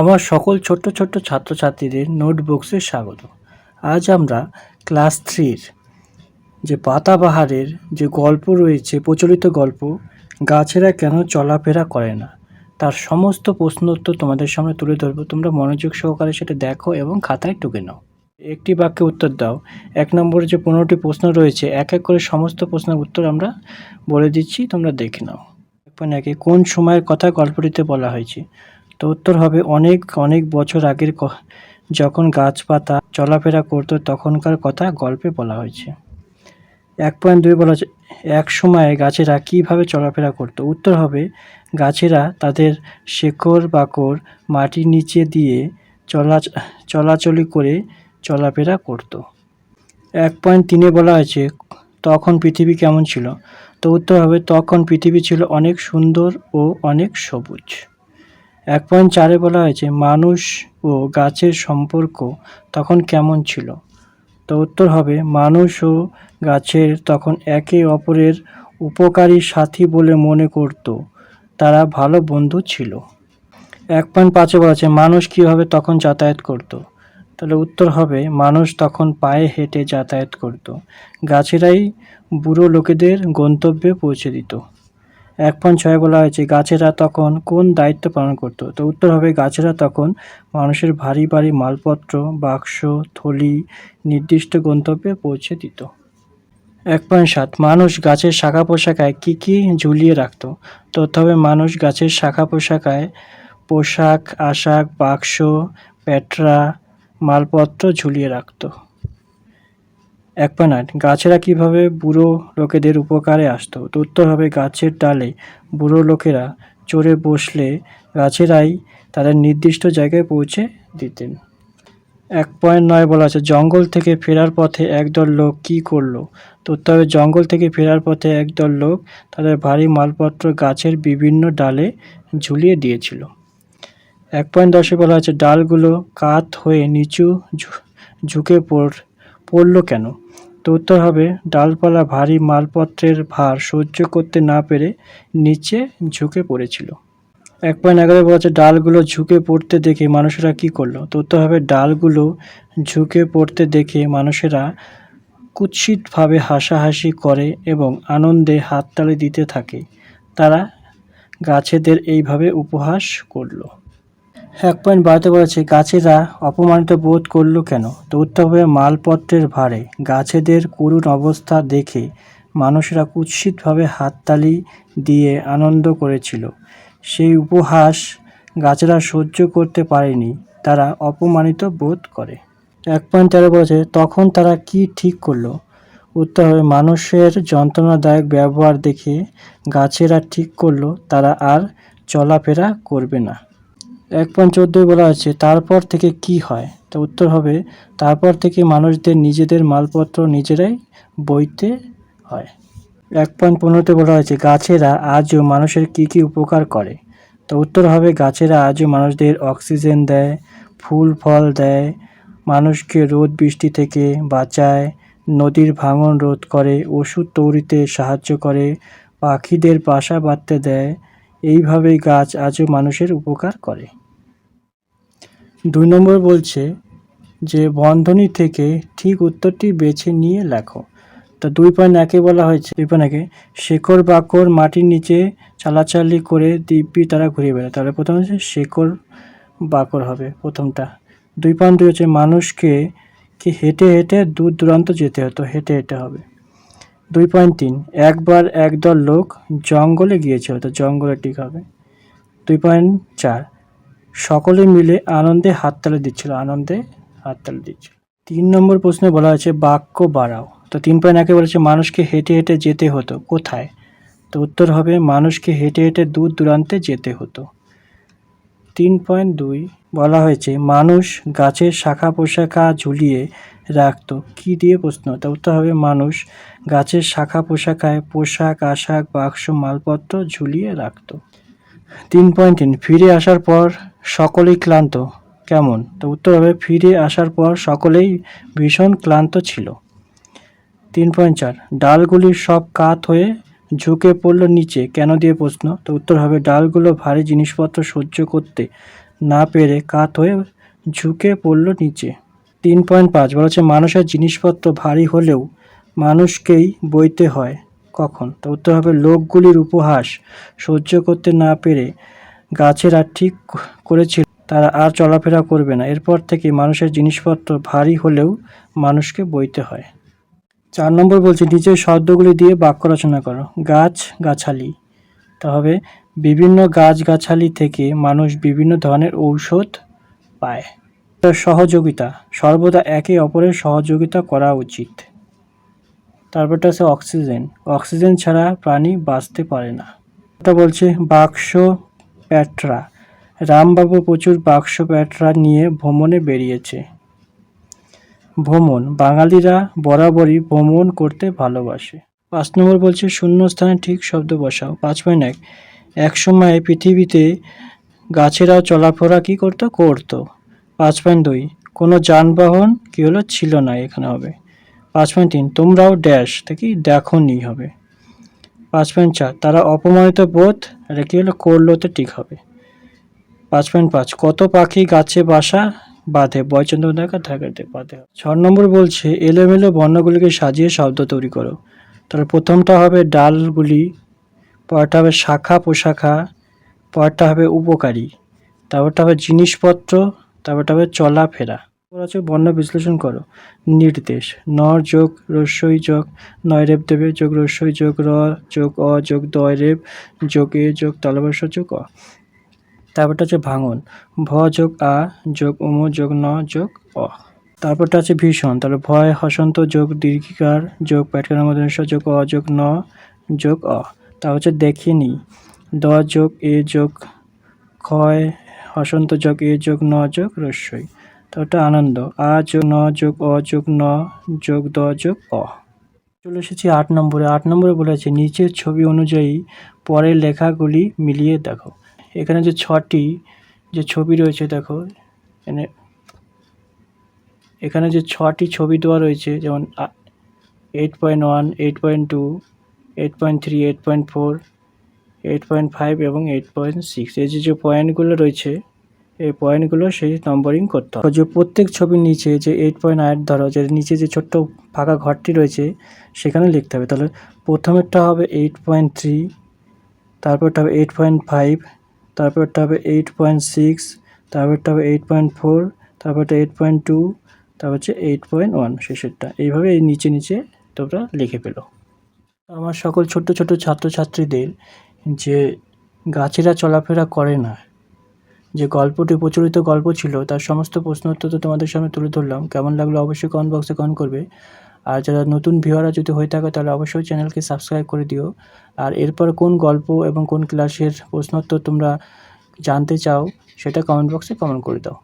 আমার সকল ছোট্ট ছোট্ট ছাত্রছাত্রীদের নোটবুকসে স্বাগত। আজ আমরা ক্লাস থ্রির যে পাতাবাহারের যে গল্প রয়েছে, প্রচলিত গল্প, গাছেরা কেন চলাফেরা করে না? তার সমস্ত প্রশ্ন উত্তর তোমাদের সামনে তুলে ধরবো। তোমরা মনোযোগ সহকারে সেটা দেখো এবং খাতায় টুকে নাও। একটি বাক্যে উত্তর দাও। এক নম্বরে যে পনেরোটি প্রশ্ন রয়েছে, এক এক করে সমস্ত প্রশ্নের উত্তর আমরা বলে দিচ্ছি, তোমরা দেখে নাও। একে, কোন সময়ের কথা গল্পটিতে বলা হয়েছে? তো উত্তর হবে অনেক অনেক বছর আগের যখন গাছপাতা চলাফেরা করতো তখনকার কথা গল্পে বলা হয়েছে। এক পয়েন্ট দুই বলা এক সময়ে গাছেরা কীভাবে চলাফেরা করতো? উত্তর হবে, গাছেরা তাদের শেকড় বাকড় মাটির নিচে দিয়ে চলা, চলাচলি করে চলাফেরা করতো। এক পয়েন্ট তিনে বলা হয়েছে, তখন পৃথিবী কেমন ছিল? তো উত্তর হবে, তখন পৃথিবী ছিল অনেক সুন্দর ও অনেক সবুজ। এক পয়েন্ট চারে বলা হয়েছে, মানুষ ও গাছের সম্পর্ক তখন কেমন ছিল? তো উত্তর হবে, মানুষ ও গাছের তখন একে অপরের উপকারী সাথী বলে মনে করত, তারা ভালো বন্ধু ছিল। এক পয়েন্ট পাঁচে বলা আছে মানুষ কীভাবে তখন যাতায়াত করত? তাহলে উত্তর হবে, মানুষ তখন পায়ে হেঁটে যাতায়াত করত। গাছেরাই বুড়ো লোকেদের গন্তব্যে পৌঁছে দিত। এক পয়েন্ট ছয় বলা হয়েছে, গাছেরা তখন কোন দায়িত্ব পালন করত? তো উত্তর হবে, গাছেরা তখন মানুষের ভারী ভারী মালপত্র, বাক্স, থলি, নির্দিষ্ট গন্তব্যে পৌঁছে দিত। এক পয়েন্ট সাত, মানুষ গাছের শাখা পোশাকায় কী কী ঝুলিয়ে রাখতো? তো তবে মানুষ গাছের শাখা পোশাকায় পোশাক, আশাক, বাক্স প্যাটরা মালপত্র ঝুলিয়ে রাখতো। পয়েন্ট আট গাছেরা কীভাবে বুড়ো লোকেদের উপকারে আসতো? তো হবে গাছের ডালে। বুড়ো লোকেরা চড়ে বসলে গাছেরাই তাদের নির্দিষ্ট জায়গায় পৌঁছে দিতেন। এক পয়েন্ট নয় বলা আছে, জঙ্গল থেকে ফেরার পথে একদল লোক কী করল? তো হবে, জঙ্গল থেকে ফেরার পথে একদল লোক তাদের ভারী মালপত্র গাছের বিভিন্ন ডালে ঝুলিয়ে দিয়েছিল। এক পয়েন্ট দশে বলা আছে, ডালগুলো কাত হয়ে নিচু ঝুঁকে পড় পড়ল কেন? তো উত্তর হবে, ডালপালা ভারী মালপত্রের ভার সহ্য করতে না পেরে নিচে ঝুঁকে পড়েছিল। এক পয়েন্ট এগারো বলা আছে, ডালগুলো ঝুঁকে পড়তে দেখে মানুষেরা কি করল? তো উত্তর হবে, ডালগুলো ঝুঁকে পড়তে দেখে মানুষেরা কুৎসিতভাবে হাসাহাসি করে এবং আনন্দে হাততালি দিতে থাকে। তারা গাছেদের এইভাবে উপহাস করল। এক পয়েন্ট বাড়তে বলেছে, গাছেরা অপমানিত বোধ করল কেন? তো উত্তর হবে মালপত্রের ভারে গাছেদের করুণ অবস্থা দেখে মানুষেরা কুৎসিতভাবে হাততালি দিয়ে আনন্দ করেছিল। সেই উপহাস গাছেরা সহ্য করতে পারেনি। তারা অপমানিত বোধ করে। এক পয়েন্ট তেরো বলেছে, তখন তারা কি ঠিক করল? উত্তর হবে, মানুষের যন্ত্রণাদায়ক ব্যবহার দেখে গাছেরা ঠিক করল, তারা আর চলাফেরা করবে না। এক পয়েন্ট চোদ্দোয় বলা আছে, তারপর থেকে কি হয়? তো উত্তর হবে, তারপর থেকে মানুষদের নিজেদের মালপত্র নিজেরাই বইতে হয়। এক পয়েন্ট পনেরোতে বলা হয়েছে, গাছেরা আজও মানুষের কি কি উপকার করে? তো উত্তর হবে, গাছেরা আজও মানুষদের অক্সিজেন দেয়, ফুল, ফল দেয়, মানুষকে রোদ, বৃষ্টি থেকে বাঁচায়, নদীর ভাঙন রোধ করে, ওষুধ তৈরিতে সাহায্য করে, পাখিদের বাসা বাঁধতে দেয় এইভাবেই গাছ আজও মানুষের উপকার করে। দুই নম্বর বলছে যে, বন্ধনী থেকে ঠিক উত্তরটি বেছে নিয়ে লেখো। তো দুই পয়েন্ট একে বলা হয়েছে। দুই পয়েন্ট একে, শেকড় বাকড় মাটির নিচে চালাচালি করে দিব্যি তারা ঘুরে বেড়ায়। তাহলে প্রথম হচ্ছে শেকড় বাকড় হবে প্রথমটা। দুই পয়েন্ট দুই হচ্ছে, মানুষকে কি হেঁটে হেঁটে দূর দূরান্ত যেতে হতো হেঁটে হেঁটে হবে। দুই পয়েন্ট তিন। একবার একদল লোক জঙ্গলে গিয়েছিল, তো জঙ্গলে ঠিক হবে। দুই পয়েন্ট চার। সকলে মিলে আনন্দে হাততালি দিচ্ছিল, আনন্দে হাততালি দিচ্ছিল। তিন নম্বর প্রশ্নে বলা হয়েছে, বাক্য বাড়াও। তো তিন পয়েন্ট একে বলেছে, মানুষকে হেঁটে হেঁটে যেতে হতো, কোথায়? তো উত্তর হবে, মানুষকে হেঁটে হেঁটে দূর দূরান্তে যেতে হতো। তিন পয়েন্ট দুই বলা হয়েছে, মানুষ গাছের শাখা পোশাখা ঝুলিয়ে রাখতো। কি দিয়ে প্রশ্ন? তা উত্তর হবে, মানুষ গাছের শাখা পোশাকায় পোশাক, আশাক, বাক্স, মালপত্র ঝুলিয়ে রাখত। তিন পয়েন্ট তিন, ফিরে আসার পর সকলেই ক্লান্ত। কেমন? তো উত্তর হবে, ফিরে আসার পর সকলেই ভীষণ ক্লান্ত ছিল। তিন পয়েন্ট চার ডালগুলি সব কাত হয়ে ঝুঁকে পড়ল নিচে। কেন দিয়ে প্রশ্ন? তো উত্তর হবে, ডালগুলো ভারী জিনিসপত্র সহ্য করতে না পেরে কাত হয়ে ঝুঁকে পড়ল নিচে। তিন পয়েন্ট পাঁচ বলা হচ্ছে মানুষের জিনিসপত্র ভারী হলেও মানুষকেই বইতে হয় কখন? তো উত্তর হবে, লোকগুলির উপহাস সহ্য করতে না পেরে গাছেরা ঠিক ক- করেছিল, তারা আর চলাফেরা করবে না। এরপর থেকে মানুষের জিনিসপত্র ভারী হলেও মানুষকে বইতে হয়। চার নম্বর বলছে, নিচের শব্দগুলি দিয়ে বাক্য রচনা করো। গাছ, গাছালি। তবে বিভিন্ন গাছগাছালি থেকে মানুষ বিভিন্ন ধরনের ঔষধ পায়। সহযোগিতা, সর্বদা একে অপরের সহযোগিতা করা উচিত। তারপরটা আছে অক্সিজেন। অক্সিজেন ছাড়া প্রাণী বাঁচতে পারে না। এটা বলছে বাক্স প্যাটরা। রামবাবু প্রচুর বাক্স প্যাটরা নিয়ে ভ্রমণে বেরিয়েছে। ভ্রমণ। বাঙালিরা বরাবরই ভ্রমণ করতে ভালোবাসে। পাঁচ নম্বর বলছে শূন্য স্থানে ঠিক শব্দ বসাও। পাঁচ পয়েন্ট এক। এক সময় পৃথিবীতে গাছেরাও চলাফেরা কি করতো? করতো। পাঁচ পয়েন্ট দুই। কোনো যানবাহন কি হলো? ছিল না, এখানে হবে। পাঁচ পয়েন্ট তিন, তোমরাও ড্যাশ থেকে দেখো নি হবে। পাঁচ পয়েন্ট চার, তারা অপমানিত বোধ এটা কি হলো করলোতে ঠিক হবে। পাঁচ পয়েন্ট পাঁচ, কত পাখি গাছে বাসা বাঁধে? বয়চন্দ্র দেখা থাকাতে বাঁধে। ছ নম্বর বলছে, এলোমেলো বর্ণগুলিকে সাজিয়ে শব্দ তৈরি করো। তাহলে প্রথমটা হবে ডালগুলি পরটা হবে শাখা পোশাখা পরটা হবে উপকারী, তারপরটা হবে জিনিসপত্র তারপরটা হবে চলাফেরা। তারপর আছে বর্ণ বিশ্লেষণ করো। নির্দেশ, ন যোগ রস্যই যোগ, নয় রেব দেবে যোগ রস্যই যোগ, র যোগ অ যোগ, দয় রেব যোগ এ যোগ, তালবর্ষ যোগ অ। তারপরটা হচ্ছে ভাঙন। ভ যোগ আ যোগ উম যোগ ন যোগ অ। তারপরটা আছে ভীষণ। তাহলে ভয়, হসন্ত যোগ দীর্ঘিকার যোগ, প্যাটকার মধ্যে যোগ অ যোগ ন যোগ অ। তা হচ্ছে দেখিনি। দ যোগ এ যোগ, ক্ষয় হসন্ত যোগ, এ যোগ, ন যোগ, রস্যই। তারপরটা আনন্দ। আ যোগ, ন যোগ, অ যোগ, ন যোগ, দ যোগ, অ। চলে এসেছি আট নম্বরে। আট নম্বরে বলেছে, নিচের ছবি অনুযায়ী পরের লেখাগুলি মিলিয়ে দেখো। এখানে যে ছটি যে ছবি রয়েছে, দেখো, এখানে এখানে যে ছটি ছবি দেওয়া রয়েছে, যেমন eight point one eight point two eight point three eight point four eight point five এবং এইট পয়েন্ট সিক্স এই যে যে পয়েন্টগুলো রয়েছে, এই পয়েন্টগুলো সেই নম্বরিং করতে হবে। যে প্রত্যেক ছবির নিচে যে এইট পয়েন্ট আট ধরো, যে নিচে যে ছোট্ট ফাঁকা ঘরটি রয়েছে, সেখানে লিখতে হবে। তাহলে প্রথমেরটা হবে এইট পয়েন্ট থ্রি তারপরটা হবে এইট পয়েন্ট ফাইভ তারপরটা হবে এইট পয়েন্ট সিক্স তারপরটা হবে এইট পয়েন্ট ফোর তারপরটা এইট পয়েন্ট টু তারপর হচ্ছে এইট পয়েন্ট ওয়ান শেষেরটা। এইভাবে এই নিচে নিচে তোমরা লিখে পেল আমার সকল ছোট্ট ছোট্ট ছাত্রছাত্রীদের যে গাছেরা চলাফেরা করে না, যে গল্পটি প্রচলিত গল্প ছিল, তার সমস্ত প্রশ্ন উত্তর তো তোমাদের সামনে তুলে ধরলাম। কেমন লাগল অবশ্যই কমেন্ট বক্সে কমেন্ট করবে। আর যারা নতুন ভিউয়াররা যদি হয়ে থাকে, তাহলে অবশ্যই চ্যানেলকে সাবস্ক্রাইব করে দিও। আর এরপর কোন গল্প এবং কোন ক্লাসের প্রশ্নোত্তর তোমরা জানতে চাও, সেটা কমেন্ট বক্সে কমেন্ট করে দাও।